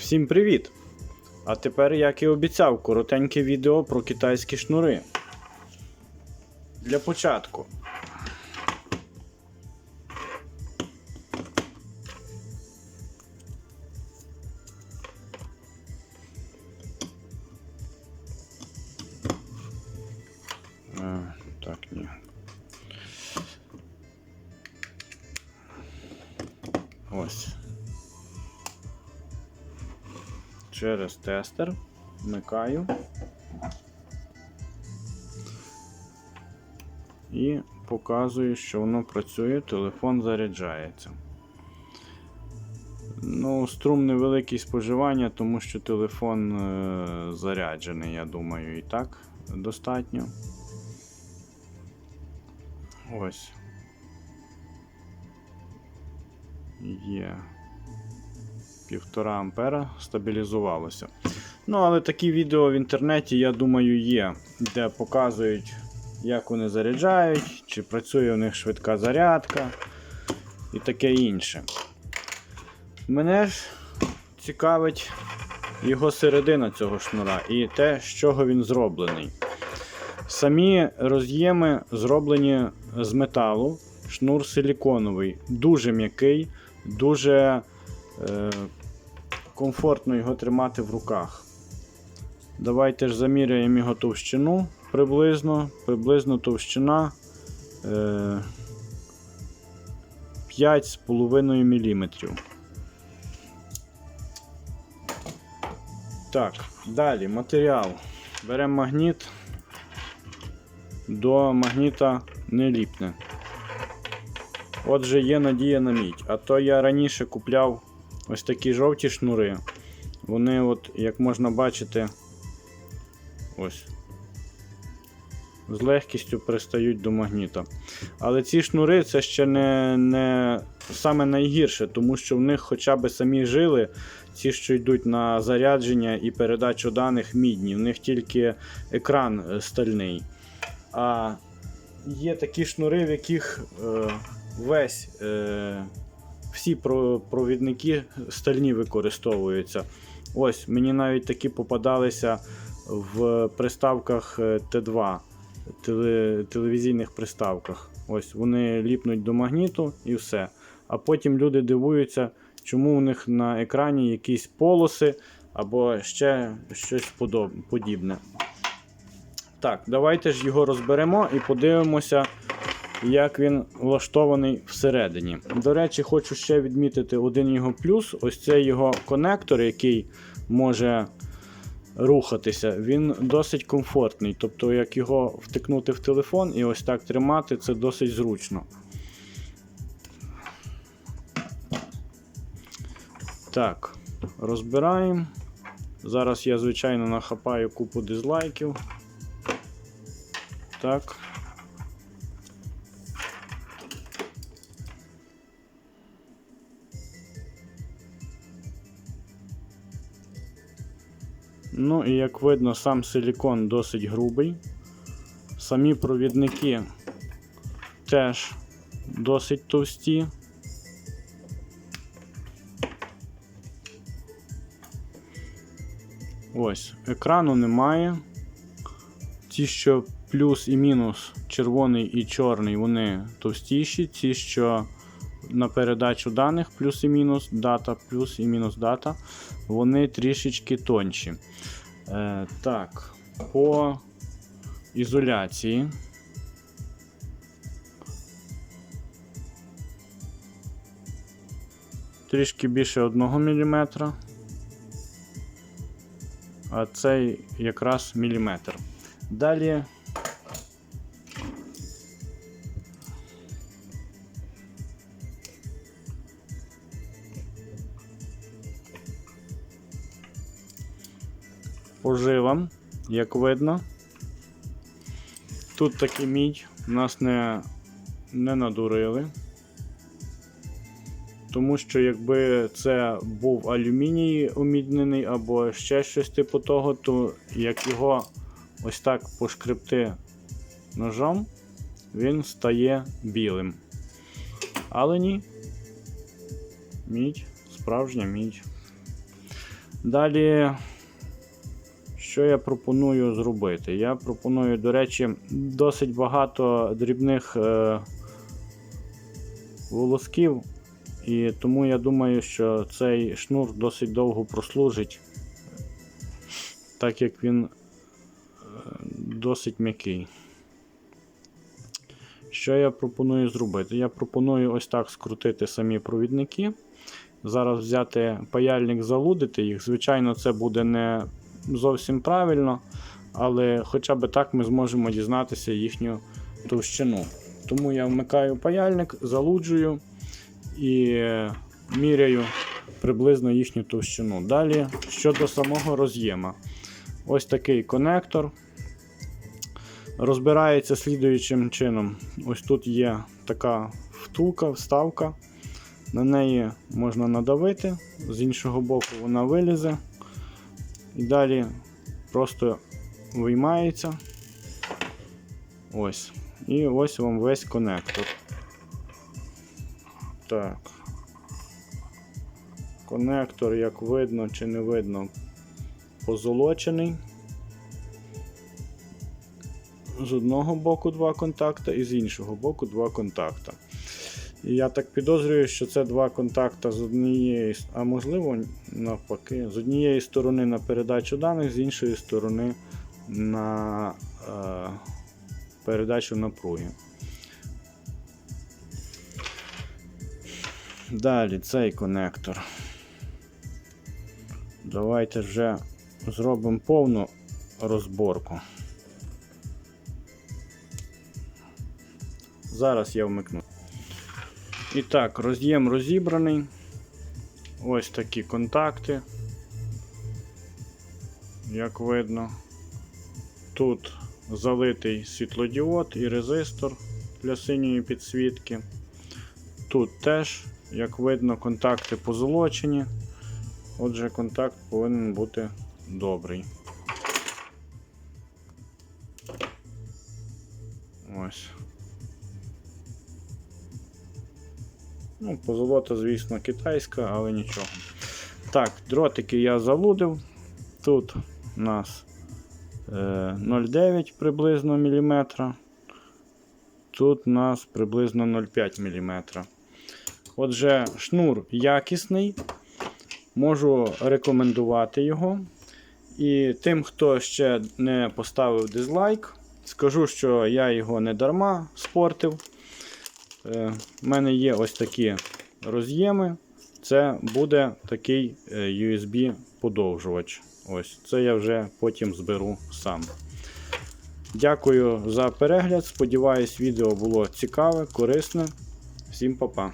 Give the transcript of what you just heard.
Всім привіт! А тепер, як і обіцяв, коротеньке відео про китайські шнури. Для початку. Через тестер, вмикаю і показую, що воно працює, телефон заряджається. Ну, струм невеликий споживання, тому що телефон е заряджений, я думаю, і так достатньо. Ось. Є. 1,5 ампера стабілізувалося. Ну, але такі відео в інтернеті, я думаю, є, де показують, як вони заряджають, чи працює у них швидка зарядка і таке інше. Мене ж цікавить його середина цього шнура і те, з чого він зроблений. Самі роз'єми зроблені з металу, шнур силіконовий, дуже м'який, дуже е, комфортно його тримати в руках. Давайте ж заміряємо його товщину приблизно. Приблизно товщина е, 5,5 мм. Так, далі матеріал. Беремо магніт, до магніта не ліпне. Отже, є надія на мідь. А то я раніше купляв ось такі жовті шнури. Вони, от, як можна бачити, ось. З легкістю пристають до магніта. Але ці шнури це ще не не саме найгірше, тому що в них хоча б самі жили, ці, що йдуть на зарядження і передачу даних мідні, в них тільки екран е, стальний. А є такі шнури, в яких е, весь е, всі провідники стальні використовуються. Ось, мені навіть такі попадалися в приставках е, Т2, теле- телевізійних приставках. Ось вони ліпнуть до магніту і все. А потім люди дивуються, чому у них на екрані якісь полоси або ще щось подібне. Так, давайте ж його розберемо і подивимося, як він влаштований всередині. До речі, хочу ще відмітити один його плюс. Ось цей його конектор, який може рухатися, він досить комфортний. Тобто, як його втикнути в телефон і ось так тримати, це досить зручно. Так, розбираємо. Зараз я, звичайно, нахапаю купу дизлайків. Так. Ну і як видно, сам силікон досить грубий. Самі провідники теж досить товсті. Ось, екрану немає. Ті, що плюс і мінус, червоний і чорний, вони товстіші. Ті, що на передачу даних плюс і мінус, дата, плюс і мінус дата, вони трішечки тонші. Е, так, по ізоляції. Трішки більше 1 мм. А цей якраз міліметр. Далі по жилам, як видно. Тут таки мідь, нас не, не надурили. Тому що якби це був алюміній уміднений або ще щось типу того, то як його ось так пошкребти ножом, він стає білим. Але ні. Мідь, справжня мідь. Далі, що я пропоную зробити? Я пропоную, до речі, досить багато дрібних е, волосків, і тому я думаю, що цей шнур досить довго прослужить, так як він е, досить м'який. Що я пропоную зробити? Я пропоную ось так скрутити самі провідники. Зараз взяти паяльник, залудити їх. Звичайно, це буде не зовсім правильно, але хоча б так ми зможемо дізнатися їхню товщину. Тому я вмикаю паяльник, залуджую і міряю приблизно їхню товщину. Далі щодо самого роз'єма. Ось такий конектор. Розбирається слідуючим чином. Ось тут є така втулка, вставка. На неї можна надавити, з іншого боку вона вилізе. І далі просто виймається. Ось. І ось вам весь конектор. Так. Конектор, як видно чи не видно, позолочений. З одного боку два контакта і з іншого боку два контакта. І я так підозрюю, що це два контакта з однієї, а можливо, навпаки, з однієї сторони на передачу даних, з іншої сторони на е, передачу напруги. Далі цей конектор. Давайте вже зробимо повну розборку. Зараз я вмикну. І так, роз'єм розібраний. Ось такі контакти. Як видно. Тут залитий світлодіод і резистор для синьої підсвітки. Тут теж, як видно, контакти позолочені. Отже, контакт повинен бути добрий. Ну, позолота, звісно, китайська, але нічого. Так, дротики я залудив. Тут у нас е, 0,9 приблизно міліметра. Тут у нас приблизно 0,5 мм. Отже, шнур якісний. Можу рекомендувати його. І тим, хто ще не поставив дизлайк, скажу, що я його не дарма спортив. Е, У мене є ось такі роз'єми. Це буде такий е, USB-подовжувач. Ось, Це я вже потім зберу сам. Дякую за перегляд. Сподіваюсь, відео було цікаве, корисне. Всім па-па.